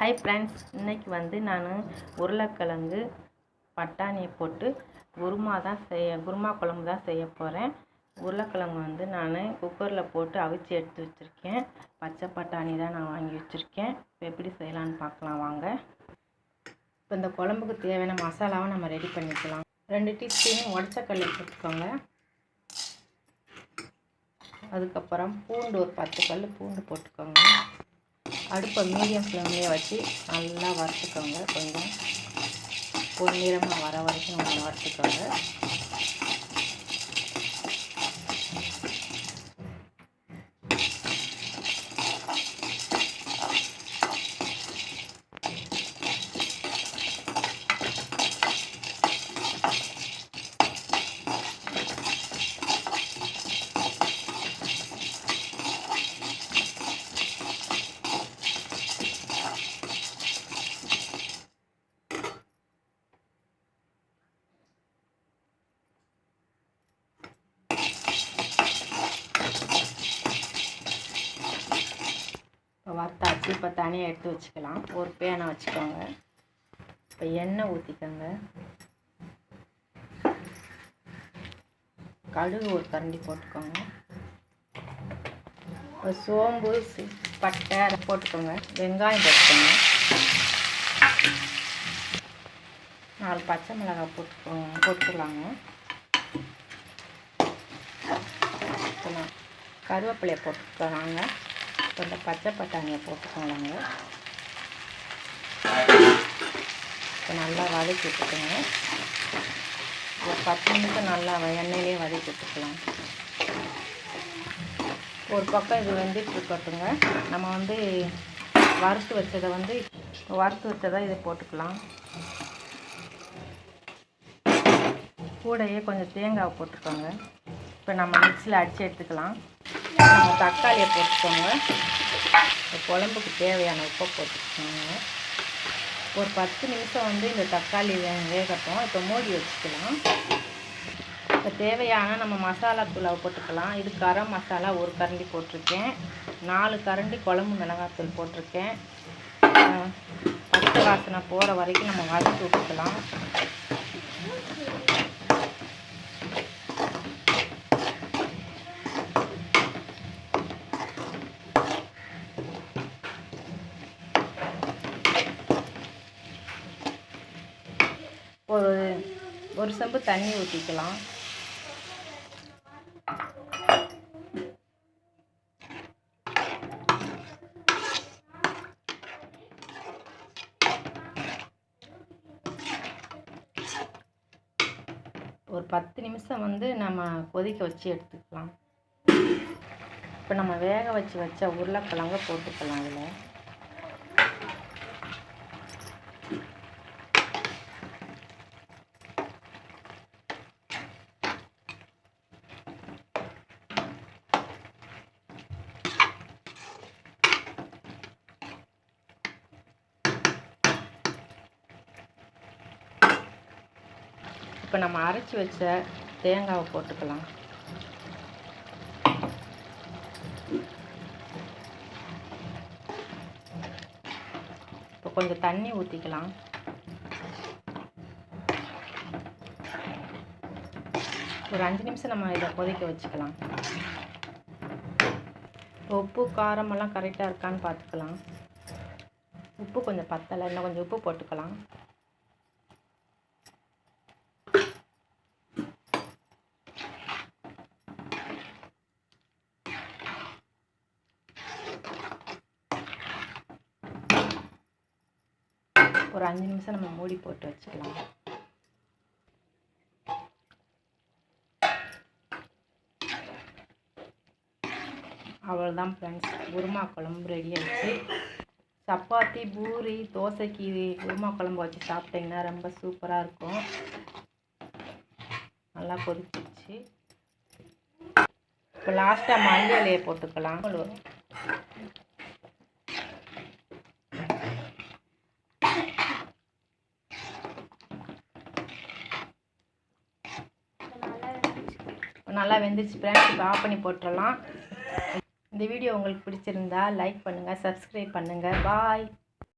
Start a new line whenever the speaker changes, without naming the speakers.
Hi friends இன்றைக்கி வந்து நான் உருளைக்கிழங்கு பட்டாணியை போட்டு குருமா தான் செய்ய குருமா குழம்பு தான் செய்ய போகிறேன் உருளைக்கிழங்கு வந்து நான் குக்கரில் போட்டு அவிச்சு எடுத்து வச்சுருக்கேன். பச்சை பட்டாணி தான் நான் வாங்கி வச்சுருக்கேன். இப்போ எப்படி செய்யலான்னு பார்க்கலாம் வாங்க. இப்போ இந்த குழம்புக்கு தேவையான மசாலாவை நம்ம ரெடி பண்ணிக்கலாம். ரெண்டு டீஸ்பூன் உடச்சக்கல்லை போட்டுக்கோங்க. அதுக்கப்புறம் பூண்டு ஒரு பத்து கல் பூண்டு போட்டுக்கோங்க. அடுப்பை மீடியம் ஃப்ளேம்லேயே வச்சு நல்லா வறுத்துக்கோங்க. கொஞ்சம் பொன்னிறமாக வர வரைக்கும் நம்ம வறுத்துக்கோங்க. இப்போ வறுத்தாச்சு இப்போ தனியாக எடுத்து வச்சுக்கலாம். ஒரு பேனை வச்சுக்கோங்க. இப்போ எண்ணெய் ஊற்றிக்கோங்க கடுகு ஒரு கரண்டி போட்டுக்கோங்க. இப்போ சோம்பு சி- பட்டை அதை போட்டுக்கோங்க. வெங்காயம் போட்டுக்கோங்க. நாலு பச்சை மிளகாய் போட்டுக்கோங்க. போட்டுக்கலாங்க. கருவேப்பிலையை போட்டுக்கலாங்க. இப்போ இந்த பச்சை பட்டாணியை போட்டுக்கோங்களாங்க இப்போ நல்லா வதக்கி விட்டுக்கோங்க. ஒரு பத்து நிமிஷம் நல்லா எண்ணெயிலே வதக்கி விட்டுக்கலாம். ஒரு பக்கம் இது வந்துட்டு இருக்கட்டுங்க. நம்ம வந்து வறுத்து வச்சதை வந்து வறுத்து வச்சதை இதை போட்டுக்கலாம். கூடையே கொஞ்சம் தேங்காய் போட்டுக்கோங்க. இப்போ நம்ம மிக்சியில் அடித்து எடுத்துக்கலாம். நம்ம தக்காளியை போட்டுக்கோங்க. இந்த குழம்புக்கு தேவையான உப்பை போட்டுக்கோங்க. ஒரு பத்து நிமிஷம் வந்து இந்த தக்காளி வேகட்டும். இப்போ மூடி வச்சுக்கலாம். இப்போ தேவையான நம்ம மசாலா தூளை போட்டுக்கலாம். இது கரம் மசாலா ஒரு கரண்டி போட்டிருக்கேன். நாலு கரண்டி குழம்பு மிளகாத்தூள் போட்டிருக்கேன். பச்சை வாசனை போகிற வரைக்கும் நம்ம வதக்கி விட்டுக்கலாம் ஒரு ஒரு செம்பு தண்ணி ஊற்றிக்கலாம் ஒரு பத்து நிமிஷம் வந்து நம்ம கொதிக்க வச்சு எடுத்துக்கலாம். இப்போ நம்ம வேக வச்சு வச்ச உருளைக்கிழங்க போட்டுக்கலாம் அதில். இப்போ நம்ம அரைச்சி வச்ச தேங்காவை போட்டுக்கலாம். இப்போ கொஞ்சம் தண்ணி ஊற்றிக்கலாம் ஒரு அஞ்சு நிமிஷம் நம்ம இதை கொதிக்க வச்சுக்கலாம். உப்பு காரமெல்லாம் கரெக்டாக இருக்கான்னு பார்த்துக்கலாம். உப்பு கொஞ்சம் பத்தலை இன்னும் கொஞ்சம் உப்பு போட்டுக்கலாம். ஒரு அஞ்சு நிமிஷம் நம்ம மூடி போட்டு வச்சுக்கலாம். அவ்வளோதான் ஃப்ரெண்ட்ஸ் குருமா குழம்பு ரெடி ஆகிடுச்சு சப்பாத்தி பூரி தோசைக்கு உருமா குருமா குழம்பு வச்சு சாப்பிட்டிங்கன்னா ரொம்ப சூப்பராக இருக்கும். நல்லா கொதிச்சிச்சு இப்போ லாஸ்ட்டாக மல்லி இலையை போட்டுக்கலாம். நல்லா வெந்துருச்சு ஃப்ரெண்ட்ஸ் இப்போ ஆஃப் பண்ணி போட்டுடலாம் இந்த வீடியோ உங்களுக்கு பிடிச்சிருந்தா லைக் பண்ணுங்கள் சப்ஸ்கிரைப் பண்ணுங்கள் பாய்